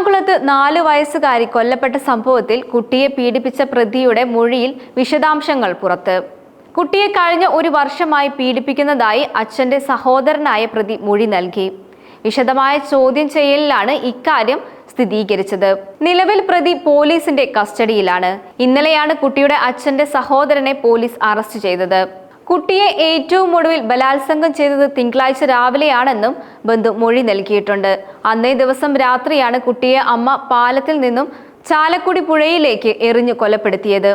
എറണാകുളത്ത് നാല് വയസ്സുകാരി കൊല്ലപ്പെട്ട സംഭവത്തിൽ കുട്ടിയെ പീഡിപ്പിച്ച പ്രതിയുടെ മൊഴിയിൽ വിശദാംശങ്ങൾ പുറത്ത്. കുട്ടിയെ കഴിഞ്ഞ ഒരു വർഷമായി പീഡിപ്പിക്കുന്നതായി അച്ഛന്റെ സഹോദരനായ പ്രതി മൊഴി നൽകി. വിശദമായ ചോദ്യം ചെയ്യലിലാണ് ഇക്കാര്യം സ്ഥിരീകരിച്ചത്. നിലവിൽ പ്രതി പോലീസിന്റെ കസ്റ്റഡിയിലാണ്. ഇന്നലെയാണ് കുട്ടിയുടെ അച്ഛന്റെ സഹോദരനെ പോലീസ് അറസ്റ്റ് ചെയ്തത്. കുട്ടിയെ ഏറ്റവും ഒടുവിൽ ബലാത്സംഗം ചെയ്തത് തിങ്കളാഴ്ച രാവിലെയാണെന്നും ബന്ധു മൊഴി നൽകിയിട്ടുണ്ട്. അന്നേ ദിവസം രാത്രിയാണ് കുട്ടിയെ അമ്മ പാലത്തിൽ നിന്നും ചാലക്കുടി പുഴയിലേക്ക് എറിഞ്ഞു കൊലപ്പെടുത്തിയത്.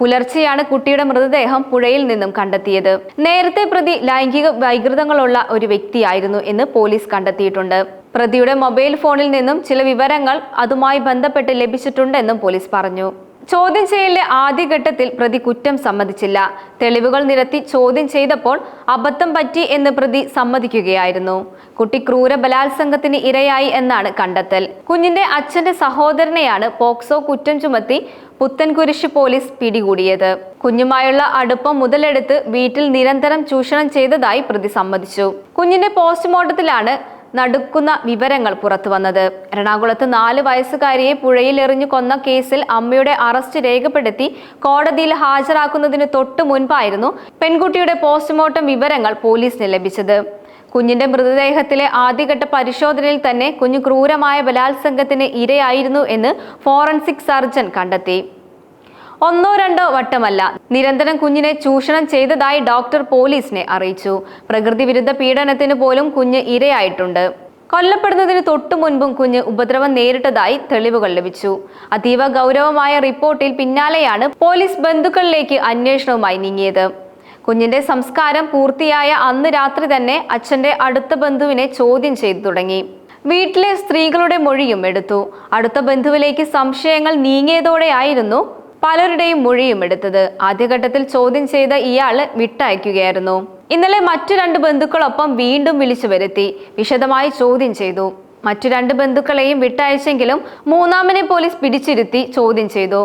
പുലർച്ചെയാണ് കുട്ടിയുടെ മൃതദേഹം പുഴയിൽ നിന്നും കണ്ടെത്തിയത്. നേരത്തെ പ്രതി ലൈംഗിക വൈകൃതങ്ങളുള്ള ഒരു വ്യക്തിയായിരുന്നു എന്ന് പോലീസ് കണ്ടെത്തിയിട്ടുണ്ട്. പ്രതിയുടെ മൊബൈൽ ഫോണിൽ നിന്നും ചില വിവരങ്ങൾ അതുമായി ബന്ധപ്പെട്ട് ലഭിച്ചിട്ടുണ്ടെന്നും പോലീസ് പറഞ്ഞു. ചോദ്യം ചെയ്യലിലെ ആദ്യഘട്ടത്തിൽ പ്രതി കുറ്റം സമ്മതിച്ചില്ല. തെളിവുകൾ നിരത്തി ചോദ്യം ചെയ്തപ്പോൾ അബദ്ധം പറ്റി എന്ന് പ്രതി സമ്മതിക്കുകയായിരുന്നു. കുട്ടി ക്രൂര ബലാത്സംഗത്തിന് ഇരയായി എന്നാണ് കണ്ടെത്തൽ. കുഞ്ഞിന്റെ അച്ഛന്റെ സഹോദരനെയാണ് പോക്സോ കുറ്റം ചുമത്തി പുത്തൻകുരിശ് പോലീസ് പിടികൂടിയത്. കുഞ്ഞുമായുള്ള അടുപ്പം മുതലെടുത്ത് വീട്ടിൽ നിരന്തരം ചൂഷണം ചെയ്തതായി പ്രതി സമ്മതിച്ചു. കുഞ്ഞിന്റെ പോസ്റ്റ്മോർട്ടത്തിലാണ് നടുക്കുന്ന വിവരങ്ങൾ പുറത്തു വന്നത്. എറണാകുളത്ത് നാല് വയസ്സുകാരിയെ പുഴയിൽ എറിഞ്ഞു കൊന്ന കേസിൽ അമ്മയുടെ അറസ്റ്റ് രേഖപ്പെടുത്തി കോടതിയിൽ ഹാജരാക്കുന്നതിന് തൊട്ടു മുൻപായിരുന്നു പെൺകുട്ടിയുടെ പോസ്റ്റ്മോർട്ടം വിവരങ്ങൾ പോലീസിന് ലഭിച്ചത്. കുഞ്ഞിന്റെ മൃതദേഹത്തിലെ ആദ്യഘട്ട പരിശോധനയിൽ തന്നെ കുഞ്ഞു ക്രൂരമായ ബലാത്സംഗത്തിന് ഇരയായിരുന്നു എന്ന് ഫോറൻസിക് സർജൻ കണ്ടെത്തി. ഒന്നോ രണ്ടോ വട്ടമല്ല. നിരന്തരം കുഞ്ഞിനെ ചൂഷണം ചെയ്തതായി ഡോക്ടർ പോലീസിനെ അറിയിച്ചു. പ്രകൃതി വിരുദ്ധ പീഡനത്തിന് പോലും കുഞ്ഞ് ഇരയായിട്ടുണ്ട്. കൊല്ലപ്പെടുന്നതിന് തൊട്ടു മുൻപും കുഞ്ഞ് ഉപദ്രവം നേരിട്ടതായി തെളിവുകൾ ലഭിച്ചു. അതീവ ഗൗരവമായ റിപ്പോർട്ടിൽ പിന്നാലെയാണ് പോലീസ് ബന്ധുക്കളിലേക്ക് അന്വേഷണവുമായി നീങ്ങിയത്. കുഞ്ഞിന്റെ സംസ്കാരം പൂർത്തിയായ അന്ന് രാത്രി തന്നെ അച്ഛന്റെ അടുത്ത ബന്ധുവിനെ ചോദ്യം ചെയ്തു തുടങ്ങി. വീട്ടിലെ സ്ത്രീകളുടെ മൊഴിയും എടുത്തു. അടുത്ത ബന്ധുവിലേക്ക് സംശയങ്ങൾ നീങ്ങിയതോടെയായിരുന്നു പലരുടെയും മൊഴിയും എടുത്തത്. ആദ്യഘട്ടത്തിൽ ചോദ്യം ചെയ്ത ഇയാൾ വിട്ടയക്കുകയായിരുന്നു. ഇന്നലെ മറ്റു രണ്ട് ബന്ധുക്കളൊപ്പം വീണ്ടും വിളിച്ചു വരുത്തി. വിശദമായി ചോദ്യം ചെയ്തു. മറ്റു രണ്ട് ബന്ധുക്കളെയും വിട്ടയച്ചെങ്കിലും മൂന്നാമനെ പോലീസ് പിടിച്ചിരുത്തി ചോദ്യം ചെയ്തു.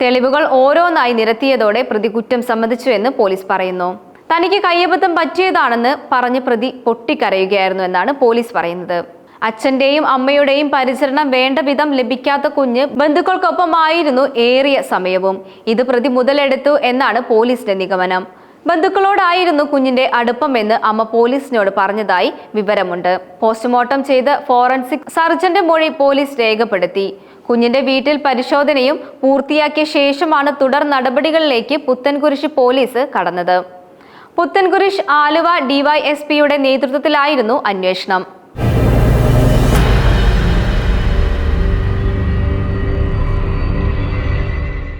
തെളിവുകൾ ഓരോന്നായി നിരത്തിയതോടെ പ്രതി കുറ്റം സമ്മതിച്ചു എന്ന് പോലീസ് പറയുന്നു. തനിക്ക് കയ്യബദ്ധം പറ്റിയതാണെന്ന് പറഞ്ഞ് പ്രതി പൊട്ടിക്കരയുകയായിരുന്നു എന്നാണ് പോലീസ് പറയുന്നത്. അച്ഛന്റെയും അമ്മയുടെയും പരിചരണം വേണ്ട വിധം ലഭിക്കാത്ത കുഞ്ഞ് ബന്ധുക്കൾക്കൊപ്പമായിരുന്നു ഏറിയ സമയവും. ഇത് പ്രതി മുതലെടുത്തു എന്നാണ് പോലീസിന്റെ നിഗമനം. ബന്ധുക്കളോടായിരുന്നു കുഞ്ഞിന്റെ അടുപ്പമെന്ന് അമ്മ പോലീസിനോട് പറഞ്ഞതായി വിവരമുണ്ട്. പോസ്റ്റ്മോർട്ടം ചെയ്ത് ഫോറൻസിക് സർജന്റെ മൊഴി പോലീസ് രേഖപ്പെടുത്തി. കുഞ്ഞിന്റെ വീട്ടിൽ പരിശോധനയും പൂർത്തിയാക്കിയ ശേഷമാണ് തുടർ നടപടികളിലേക്ക് പുത്തൻകുരിശ് പോലീസ് കടന്നത്. പുത്തൻകുരിശ് ആലുവ ഡിവൈഎസ്പിയുടെ നേതൃത്വത്തിലായിരുന്നു അന്വേഷണം.